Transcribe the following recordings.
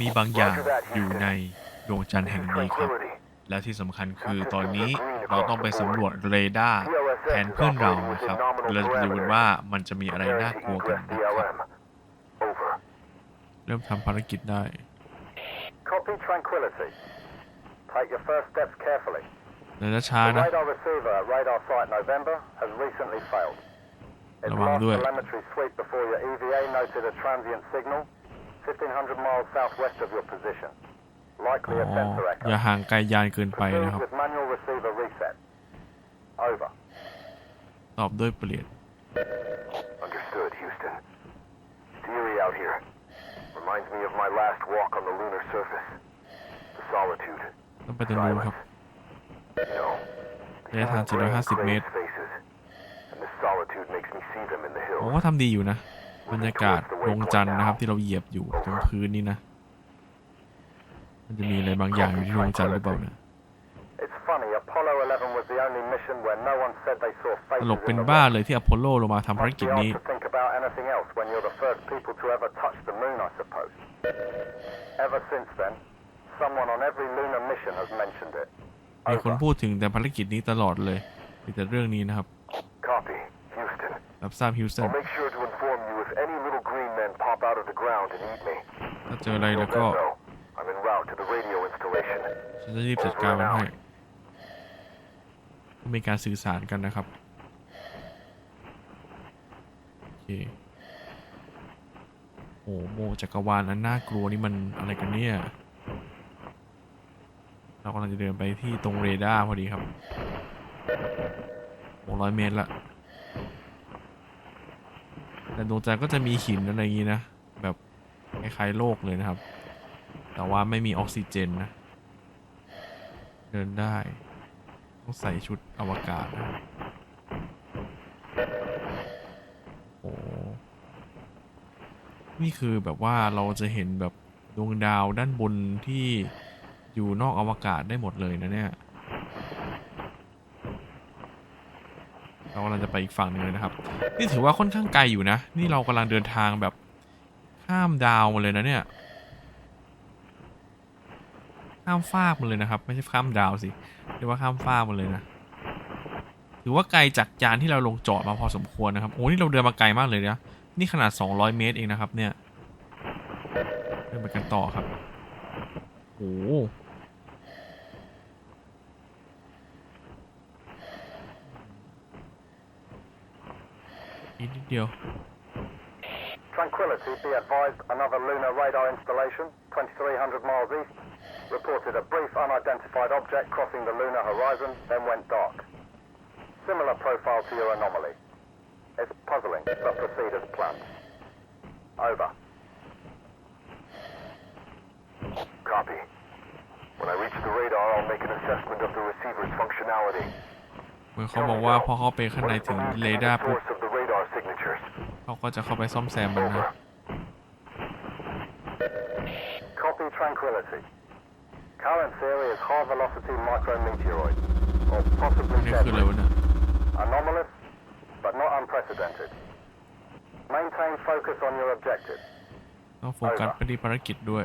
มีบางอย่างอยู่ในดวงจันทร์ This แห่ง is นี้ครับ Tranquility. และที่สำคัญคือตอนนี้เราต้องไปสำรวจเรดาร์แทนเพื่อนเรานะครับเราจะดูกันว่ามันจะมีอะไรน่า Preparing กลัว to กัน egress นะครับ DLM. Over. เริ่มทำภารกิจได้ Copy Tranquility. Take your first steps carefully. เดินช้า The ๆนะ radar receiver at Radar Site November has recently failed. Its ระวัง last ด้วย telemetry sweep before your EVA noted a transient signal 1,500 miles southwest of your position. อ๋ Likely อ a sensor อย่า echo. ห่างไกลยานเกินไป Proceed นะครับ with manual receiver reset. Over. ตอบด้วยเปลี่ยน Understood, Houston. It's eerie out here. Reminds me of my last walk on the lunar surface. The solitude. ต้องไปตรงนู้นครับ No. ระยะทาง 750 เมตร faces. And this solitude makes me see them in the ผม hills. ว่าทำดีอยู่นะ บรรยากาศดวงจันทร์นะครับ ที่เราเหยียบอยู่ตรงพื้นนี่นะ มันจะมีอะไรบางอย่างอยู่ที่ดวงจันทร์หรือเปล่านะ It's funny, Apollo 11 was the only mission where no one said they saw ตล faces กเป็น in the บ้า room. เลยที่อพอลโลลงมาทำภาร Must กิจ be นี้ hard to think about anything else when you're the first people to ever touch the moon, I suppose. Ever since then, someone on every lunar mission has mentioned it. มีคน Over. พูดถึงแต่ภารกิจนี้ตลอดเลยมีแต่เรื่องนี้นะครับ Copy, Houston. รับทราบฮิวสตัน any little green men pop out of the ground and eat me. ถ้าเจออะไร Till แล้ว then, ก็ though, I'm en route to the radio installation. ฉันจะรีบจัดการมันให้มีการสื่อสารกันนะครับ โอเคโอ้โมจักรวาลอันน่ากลัวนี่มันอะไรกันเนี่ย เรากำลังจะเดินไปที่ตรงเรดาร์พอดีครับ600 เมตรละ แต่ดวงจันทร์ก็จะมีหินอะไรอย่างนี้นะ แบบคล้ายๆโลกเลยนะครับ แต่ว่าไม่มีออกซิเจนนะ เดินได้ ต้องใส่ชุดอวกาศนะโอ้นี่คือแบบว่าเราจะเห็นแบบดวงดาวด้านบนที่อยู่นอกอวกาศได้หมดเลยนะเนี่ย เรากำลังจะ ไปอีกฝั่งหนึ่งเลยนะครับ นี่ถือว่าค่อนข้างไกลอยู่นะ นี่เรากำลังเดินทางแบบข้ามดาวมาเลยนะเนี่ย ข้ามฟากมาเลยนะครับ ไม่ใช่ข้ามดาวสิเรียกว่าข้ามฟากมาเลยนะ ถือว่าไกลจากยานที่เราลงจอดมาพอสมควรนะครับ โอ้นี่เราเดินมาไกลมากเลยนะ นี่ขนาด 200 เมตรเองนะครับ เนี่ยเดินไปกันต่อครับโอ้ deal. Tranquility, be advised, another lunar radar installation, 2300 miles east, reported a brief unidentified object crossing the lunar horizon, then went dark. Similar profile to your anomaly. It's puzzling, but proceed as planned. Over. Copy. When I reach the radar, I'll make an assessment of the receiver's functionality. เหมือนเขาบอกว่าพอเขาไปข้างในถึงเรดาร์ the ปุ๊บ source of the radar signatures. เขาก็จะเข้าไปซ่อมแซมมันนะ Over. Copy Tranquility. Current theory is high velocity micrometeoroid, or possibly นี่คืออะไร deadly. วะเนี่ย Anomalous, but not unprecedented. Maintain focus on your objective. ต้องโฟกัสไปที่ภารกิจด้วย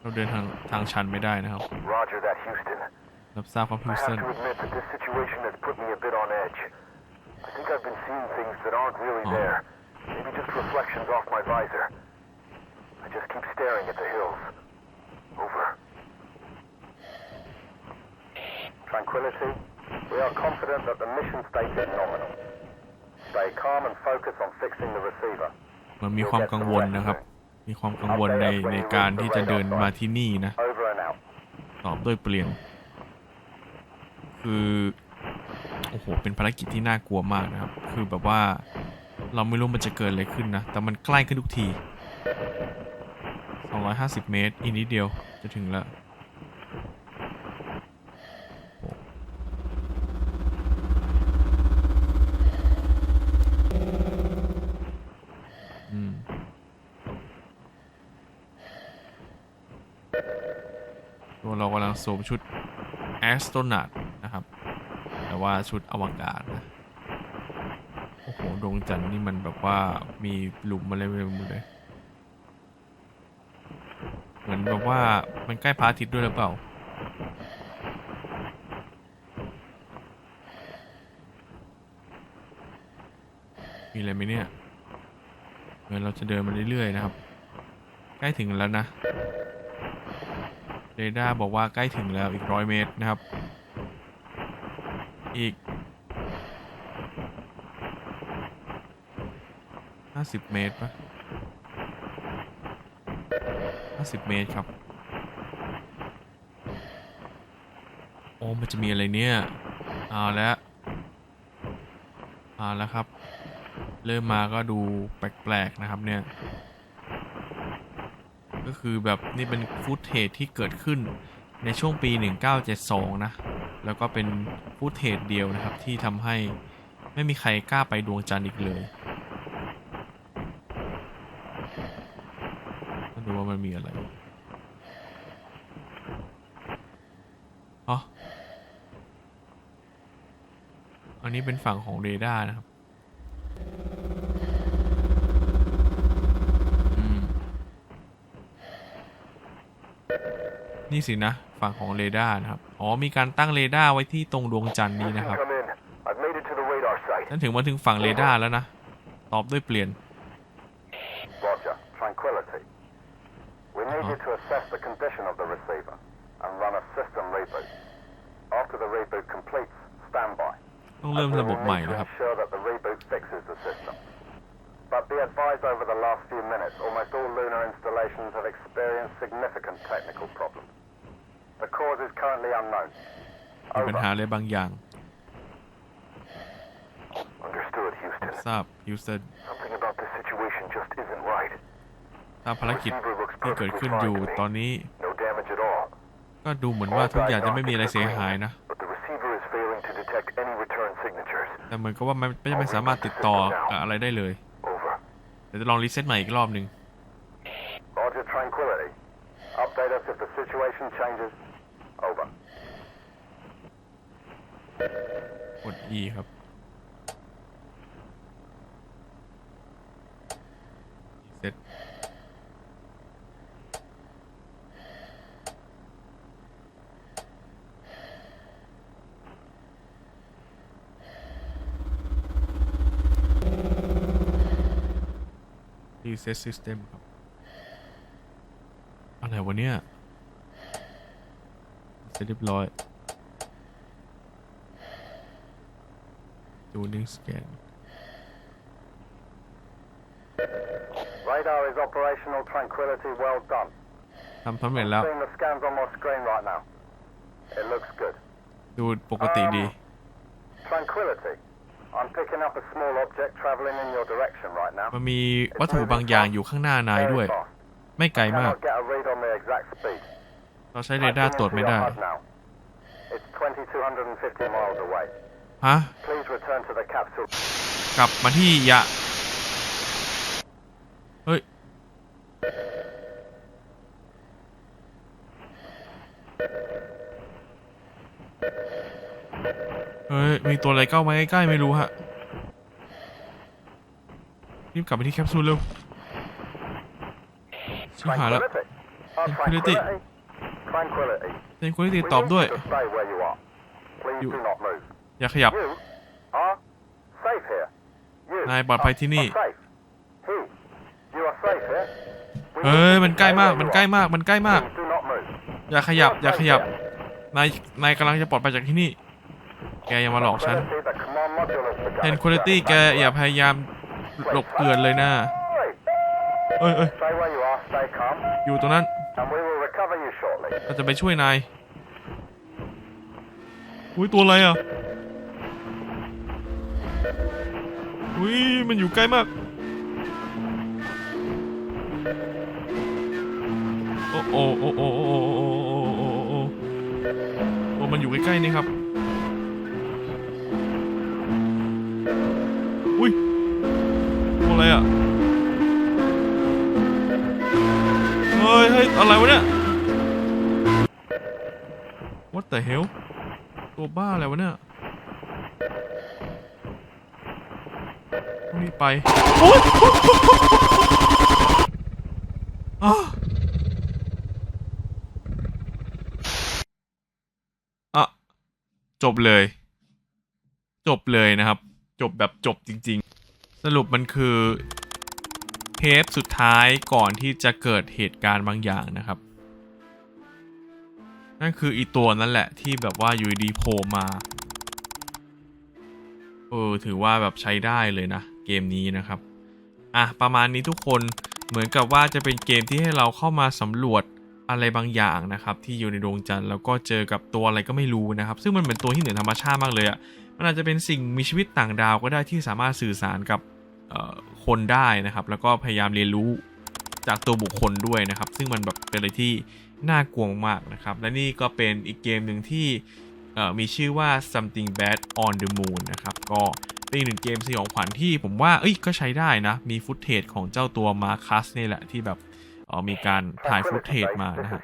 เราเดินทางทางชันไม่ได้นะครับ Roger that, Houston. รับทราบครับฮิว I สตัน have to admit that this situation has put me a bit on edge. I think I've been seeing things that aren't really Oh. there. Maybe just reflections off my visor. I just keep staring at the hills. Over. Tranquility. We are confident that the mission state is nominal. Stay calm and focus on fixing the receiver. มันมีความกังวลนะครับ มีความกังวลในในการที่จะเดินมาที่นี่นะ Over and out. ตอบด้วยเปลี่ยน คือโอ้โหเป็นภารกิจที่น่ากลัวมากนะครับ คือแบบว่าเราไม่รู้มันจะเกิดอะไรขึ้นนะ แต่มันใกล้ขึ้นทุกที 250 เมตร อีกนิดเดียวจะถึงแล้วตัวเรากำลังสวมชุดแอสโตรนัท นะครับว่าชุดอวกาศนะโอ้โหดวงจันทร์นี่มันแบบว่ามีหลุมอะไรไปหมดเลย เหมือนอนแบบว่ามันใกล้พระอาทิตย์ด้วยหรือเปล่า มีอะไรไหมเนี่ยเหมือนเราจะเดินมาเรื่อยๆนะครับ ใกล้ถึงแล้วนะเรดาร์บอกว่าใกล้ถึงแล้วอีกร้อยเมตรนะครับ อีกห้าสิบเมตรปะห้าสิบเมตรครับ โอ้ มันจะมีอะไรเนี่ย เอาแล้วเอาแล้วครับ เริ่มมาก็ดูแปลกๆนะครับเนี่ย ก็คือแบบนี่เป็นฟุตเทจที่เกิดขึ้นในช่วงปี 1972 นะ แล้วก็เป็นฟุตเทจเดียวนะครับที่ทำให้ไม่มีใครกล้าไปดวงจันทร์อีกเลยมาดูว่ามันมีอะไรอ๋ออันนี้เป็นฝั่งของเรดาร์นะครับนี่สินะ ฝั่งของเรดาร์นะครับ อ๋อ มีการตั้งเรดาร์ไว้ที่ตรงดวงจันทร์นี้นะครับ Come in. I've made it to the radar site. ฉันถึงมาถึงฝั่งเรดาร์แล้วนะ ตอบด้วยเปลี่ยน Roger. Tranquility. We need you to assess the condition of the receiver and run a system reboot. After the reboot completes, stand by. ต้องเริ่มระบบใหม่ We need to นะครับ ensure that the reboot fixes the system. But be advised over the last few minutes, almost all lunar installations have experienced significant technical problems. The cause is currently unknown. มีปัญหา Over. อะไรบางอย่าง Understood, Houston. ทราบฮิวสตัน Something about this situation just isn't right. ตามภารกิจที่เกิดขึ้นอยู่ตอนนี้ No damage at all. ก็ดูเหมือนว่าทุกอย่างจะไม่มีอะไรเสียหายนะ But the receiver is failing to detect any return signatures. แต่เหมือนกับว่ามันไม่ไม่สามารถติดต่อกับอะไรได้เลย Over. เดี๋ยวจะลองรีเซ็ตใหม่อีกรอบหนึ่ง Roger, tranquility. Update us if the situation changes. Over. กด E ครับรีเซ็ตรีเซ็ตซิสเต็มครับ อะไรวะเนี่ย เสร็จเรียบร้อย tuning scan Radar is operational. Tranquility, well done. ทำสำเร็จแล้ว Seeing the scans on my screen right now. It looks good. ดูปกติดี Tranquility. I'm picking up a small object traveling in your direction right now. มันมีวัตถุบางอย่างอยู่ข้างหน้านายด้วย Very fast. ไม่ไกลมาก Cannot get a read on the exact speed. เราใช้เรดาร์ตรวจไม่ได้ Typing into your HUD now. It's 2,250 miles away. ฮะ Please return to the capsule. กลับมาที่ยะ เฮ้ย เฮ้ย มีตัวอะไรเข้ามาใกล้ๆไม่รู้ฮะ รีบกลับไปที่แคปซูลเร็วชิบหายแล้ว Oh, Tranquility. Tranquility. เซนคุริตี We ตอบ need ด้วย you to stay where you are. Please You- do not move. อย่าขยับ You are safe here. You นายปลอดภัยที่นี่ are safe. He, you are safe here. We เฮ้ย need you มัน to ใกล้ stay มาก where มัน you ใกล้ are. มาก มันใกล้มาก Please do not move. อย่าขยับ You are อย่าข safe ยับ here. นาย นายกำลังจะปลอดภัยจากที่นี่ แกอย่ามาหลอกฉัน Tranquility, the command module has begun เห็นคุณตี้แกอย่าพยายามหลบเกลื่อนเลยนะ Wait. เอ้ยเอ้ย Stay where you are. Stay calm. อยู่ตรงนั้น And we will recover you shortly. เราจะไปช่วยนาย อุ้ยตัวอะไรอะ อุ้ยมันอยู่ใกล้มากโอ้โอ้โอ้โอ้โอ้โอ้โอ้โอ้โอ้โอ้โอ้มันอยู่ใกล้ๆนี่ครับ อุ้ยตัวอะไรอะ เฮ้ยเฮ้ยอะไรวะเนี่ย the hell ตัวบ้าอะไรวะเนี่ยที่ไปอะอะจบเลย จบเลยนะครับ จบแบบจบจริง ๆ สรุปมันคือ เทปสุดท้ายก่อนที่จะเกิดเหตุการณ์บางอย่างนะครับ นั่นคืออีตัวนั่นแหละที่แบบว่าอยู่ดีโผล่มา เออ ถือว่าแบบใช้ได้เลยนะ เกมนี้นะครับ อะ ประมาณนี้ทุกคนเหมือนกับว่าจะเป็นเกมที่ให้เราเข้ามาสำรวจอะไรบางอย่างนะครับ ที่อยู่ในดวงจันทร์แล้วก็เจอกับตัวอะไรก็ไม่รู้นะครับ ซึ่งมันเป็นตัวที่เหนือธรรมชาติมากเลยอะ่ะมันอาจจะเป็นสิ่งมีชีวิตต่างดาวก็ได้ที่สามารถสื่อสารกับเอ่อคนได้นะครับ แล้วก็พยายามเรียนรู้จากตัวบุคคลด้วยนะครับ ซึ่งมันแบบเป็นอะไรที่ น่ากลัวมากนะครับ และนี่ก็เป็นอีกเกมหนึ่งที่มีชื่อว่า something bad on the moon นะครับ ก็เป็นอีกหนึ่งเกมสยองขวัญที่ผมว่า เอ้ย ก็ใช้ได้นะ มีฟุตเทจของเจ้าตัวมาคัสนี่แหละที่แบบมีการถ่ายฟุตเทจมานะฮะ